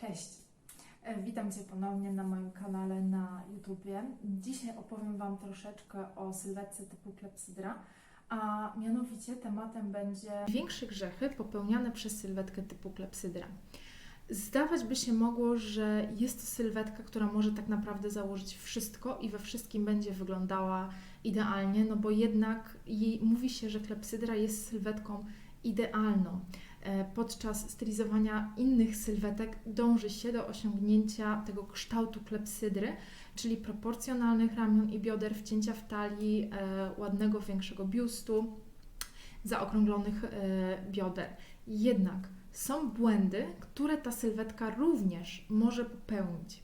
Cześć! E, Witam Cię ponownie na moim kanale na YouTubie. Dzisiaj opowiem Wam troszeczkę o sylwetce typu klepsydra, a mianowicie tematem będzie większe grzechy popełniane przez sylwetkę typu klepsydra. Zdawać by się mogło, że jest to sylwetka, która może tak naprawdę założyć wszystko i we wszystkim będzie wyglądała idealnie, no bo jednak jej, mówi się, że klepsydra jest sylwetką idealną. E, Podczas stylizowania innych sylwetek dąży się do osiągnięcia tego kształtu klepsydry, czyli proporcjonalnych ramion i bioder, wcięcia w talii, e, ładnego, większego biustu, zaokrąglonych e, bioder. Jednak są błędy, które ta sylwetka również może popełnić.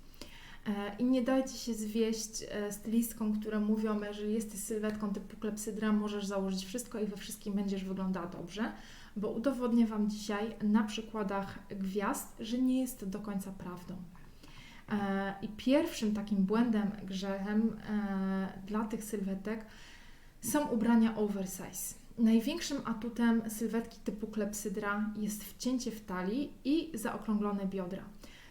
I nie dajcie się zwieść stylistkom, które mówią, że jesteś sylwetką typu klepsydra, możesz założyć wszystko i we wszystkim będziesz wyglądała dobrze, bo udowodnię Wam dzisiaj na przykładach gwiazd, że nie jest to do końca prawdą. E, I pierwszym takim błędem, grzechem e, dla tych sylwetek są ubrania oversize. Największym atutem sylwetki typu klepsydra jest wcięcie w talii i zaokrąglone biodra.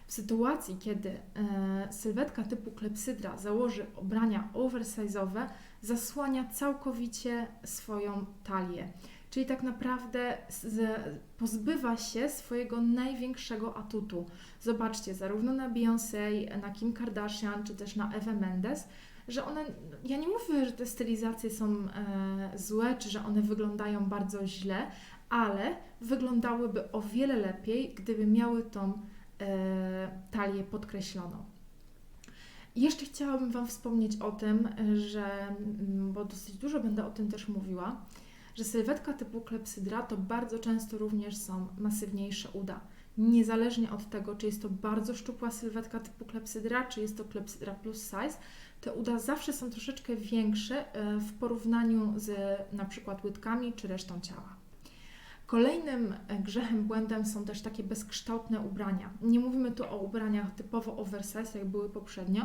W sytuacji, kiedy e, sylwetka typu klepsydra założy ubrania oversize'owe, zasłania całkowicie swoją talię. Czyli tak naprawdę pozbywa się swojego największego atutu. Zobaczcie, zarówno na Beyoncé, na Kim Kardashian, czy też na Eve Mendes, że one, ja nie mówię, że te stylizacje są e, złe, czy że one wyglądają bardzo źle, ale wyglądałyby o wiele lepiej, gdyby miały tą e, talię podkreśloną. Jeszcze chciałabym Wam wspomnieć o tym, że, mm, bo dosyć dużo będę o tym też mówiła, że sylwetka typu klepsydra to bardzo często również są masywniejsze uda. Niezależnie od tego, czy jest to bardzo szczupła sylwetka typu klepsydra, czy jest to klepsydra plus size, te uda zawsze są troszeczkę większe e, w porównaniu z na przykład łydkami czy resztą ciała. Kolejnym e, grzechem, błędem są też takie bezkształtne ubrania. Nie mówimy tu o ubraniach typowo oversize, jak były poprzednio,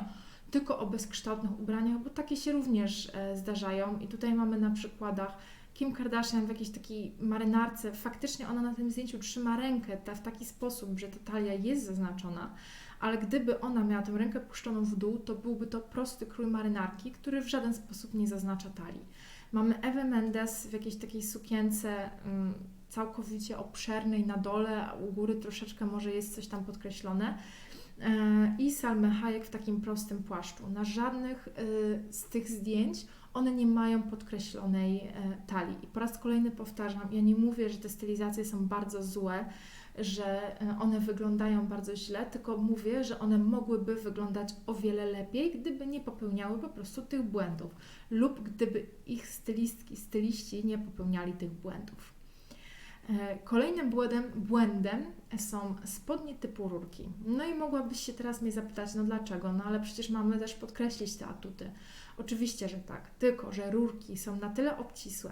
tylko o bezkształtnych ubraniach, bo takie się również e, zdarzają. I tutaj mamy na przykładach Kim Kardashian w jakiejś takiej marynarce. Faktycznie ona na tym zdjęciu trzyma rękę ta, w taki sposób, że ta talia jest zaznaczona, ale gdyby ona miała tę rękę puszczoną w dół, to byłby to prosty krój marynarki, który w żaden sposób nie zaznacza talii. Mamy Ewę Mendes w jakiejś takiej sukience ym, całkowicie obszernej na dole, a u góry troszeczkę może jest coś tam podkreślone. E, I Salmę Hayek w takim prostym płaszczu. Na żadnych y, z tych zdjęć one nie mają podkreślonej e, talii. I po raz kolejny powtarzam, ja nie mówię, że te stylizacje są bardzo złe, że e, one wyglądają bardzo źle, tylko mówię, że one mogłyby wyglądać o wiele lepiej, gdyby nie popełniały po prostu tych błędów lub gdyby ich stylistki, styliści nie popełniali tych błędów. E, Kolejnym błędem, błędem są spodnie typu rurki. No i mogłabyś się teraz mnie zapytać, no dlaczego? No ale przecież mamy też podkreślić te atuty. Oczywiście, że tak, tylko że rurki są na tyle obcisłe,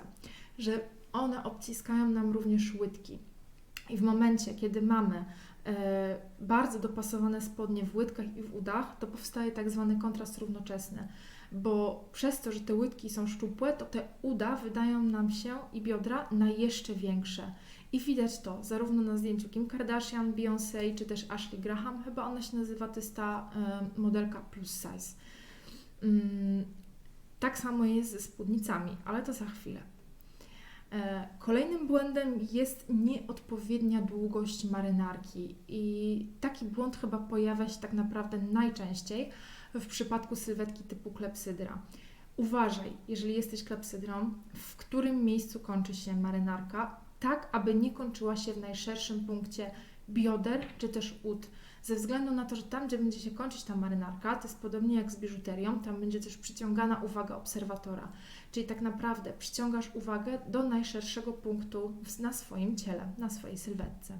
że one obciskają nam również łydki. I w momencie, kiedy mamy e, bardzo dopasowane spodnie w łydkach i w udach, to powstaje tak zwany kontrast równoczesny, bo przez to, że te łydki są szczupłe, to te uda wydają nam się i biodra na jeszcze większe. I widać to zarówno na zdjęciu Kim Kardashian, Beyoncé, czy też Ashley Graham, chyba ona się nazywa, to jest ta e, modelka plus size. Mm, tak samo jest ze spódnicami, ale to za chwilę. E, Kolejnym błędem jest nieodpowiednia długość marynarki i taki błąd chyba pojawia się tak naprawdę najczęściej w przypadku sylwetki typu klepsydra. Uważaj, jeżeli jesteś klepsydrą, w którym miejscu kończy się marynarka, tak aby nie kończyła się w najszerszym punkcie bioder czy też ud. Ze względu na to, że tam, gdzie będzie się kończyć ta marynarka, to jest podobnie jak z biżuterią, tam będzie też przyciągana uwaga obserwatora. Czyli tak naprawdę przyciągasz uwagę do najszerszego punktu na swoim ciele, na swojej sylwetce.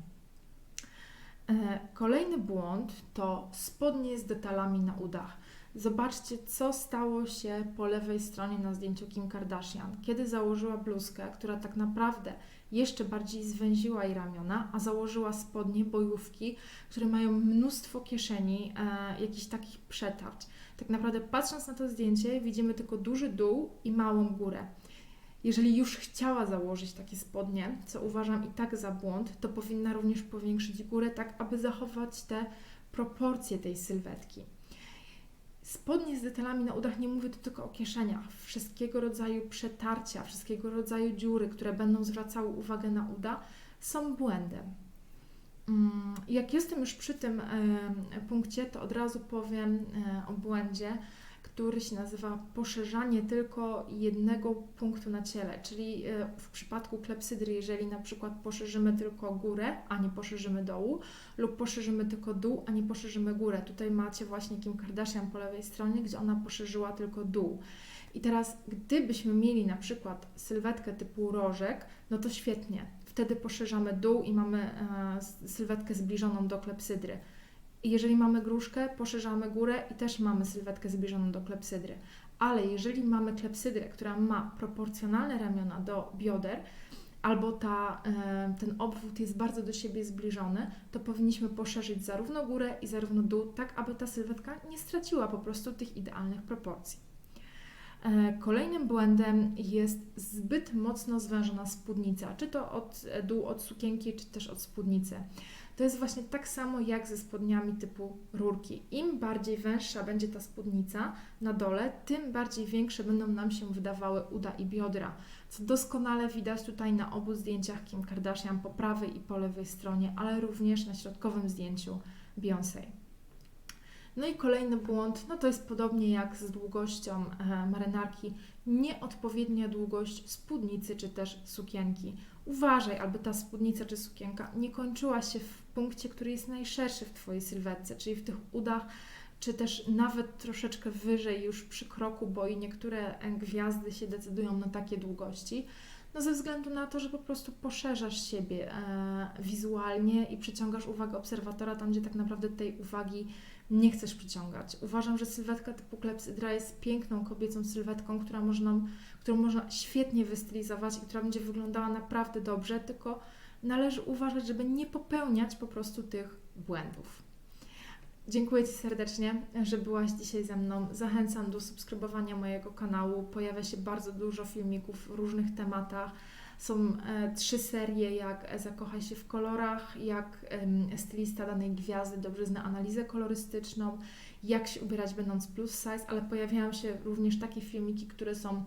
E, Kolejny błąd to spodnie z detalami na udach. Zobaczcie, co stało się po lewej stronie na zdjęciu Kim Kardashian, kiedy założyła bluzkę, która tak naprawdę jeszcze bardziej zwęziła jej ramiona, a założyła spodnie, bojówki, które mają mnóstwo kieszeni, e, jakichś takich przetarć. Tak naprawdę patrząc na to zdjęcie, widzimy tylko duży dół i małą górę. Jeżeli już chciała założyć takie spodnie, co uważam i tak za błąd, to powinna również powiększyć górę, tak aby zachować te proporcje tej sylwetki. Spodnie z detalami na udach nie mówię tu tylko o kieszeniach. Wszystkiego rodzaju przetarcia, wszystkiego rodzaju dziury, które będą zwracały uwagę na uda, są błędem. Mm, Jak jestem już przy tym punkcie, to od razu powiem e, o błędzie, który się nazywa poszerzanie tylko jednego punktu na ciele, czyli e, w przypadku klepsydry, jeżeli na przykład poszerzymy tylko górę, a nie poszerzymy dołu, lub poszerzymy tylko dół, a nie poszerzymy górę. Tutaj macie właśnie Kim Kardashian po lewej stronie, gdzie ona poszerzyła tylko dół. I teraz, gdybyśmy mieli na przykład sylwetkę typu rożek, no to świetnie. Wtedy poszerzamy dół i mamy e, sylwetkę zbliżoną do klepsydry. Jeżeli mamy gruszkę, poszerzamy górę i też mamy sylwetkę zbliżoną do klepsydry. Ale jeżeli mamy klepsydrę, która ma proporcjonalne ramiona do bioder, albo ta, e, ten obwód jest bardzo do siebie zbliżony, to powinniśmy poszerzyć zarówno górę i zarówno dół, tak aby ta sylwetka nie straciła po prostu tych idealnych proporcji. E, Kolejnym błędem jest zbyt mocno zwężona spódnica, czy to od e, dół od sukienki, czy też od spódnicy. To jest właśnie tak samo jak ze spodniami typu rurki. Im bardziej węższa będzie ta spódnica na dole, tym bardziej większe będą nam się wydawały uda i biodra, co doskonale widać tutaj na obu zdjęciach Kim Kardashian po prawej i po lewej stronie, ale również na środkowym zdjęciu Beyoncé. No i kolejny błąd, no to jest podobnie jak z długością e, marynarki, nieodpowiednia długość spódnicy czy też sukienki. Uważaj, aby ta spódnica czy sukienka nie kończyła się w punkcie, który jest najszerszy w Twojej sylwetce, czyli w tych udach, czy też nawet troszeczkę wyżej już przy kroku, bo i niektóre gwiazdy się decydują na takie długości. No ze względu na to, że po prostu poszerzasz siebie e, wizualnie i przyciągasz uwagę obserwatora tam, gdzie tak naprawdę tej uwagi nie chcesz przyciągać. Uważam, że sylwetka typu klepsydra jest piękną kobiecą sylwetką, która można, którą można świetnie wystylizować i która będzie wyglądała naprawdę dobrze, tylko należy uważać, żeby nie popełniać po prostu tych błędów. Dziękuję Ci serdecznie, że byłaś dzisiaj ze mną. Zachęcam do subskrybowania mojego kanału. Pojawia się bardzo dużo filmików w różnych tematach. Są e, trzy serie, jak Zakochaj się w kolorach, jak stylista danej gwiazdy dobrze zna analizę kolorystyczną, jak się ubierać będąc plus size, ale pojawiają się również takie filmiki, które są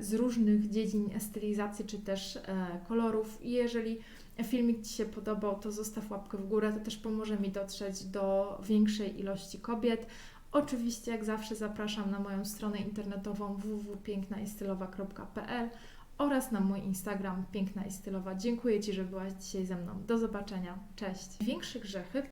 z różnych dziedzin stylizacji czy też e, kolorów. I jeżeli filmik Ci się podobał, to zostaw łapkę w górę, to też pomoże mi dotrzeć do większej ilości kobiet. Oczywiście, jak zawsze, zapraszam na moją stronę internetową www.pięknaistylowa.pl oraz na mój Instagram Piękna i Stylowa. Dziękuję Ci, że byłaś dzisiaj ze mną. Do zobaczenia. Cześć. Większe grzechy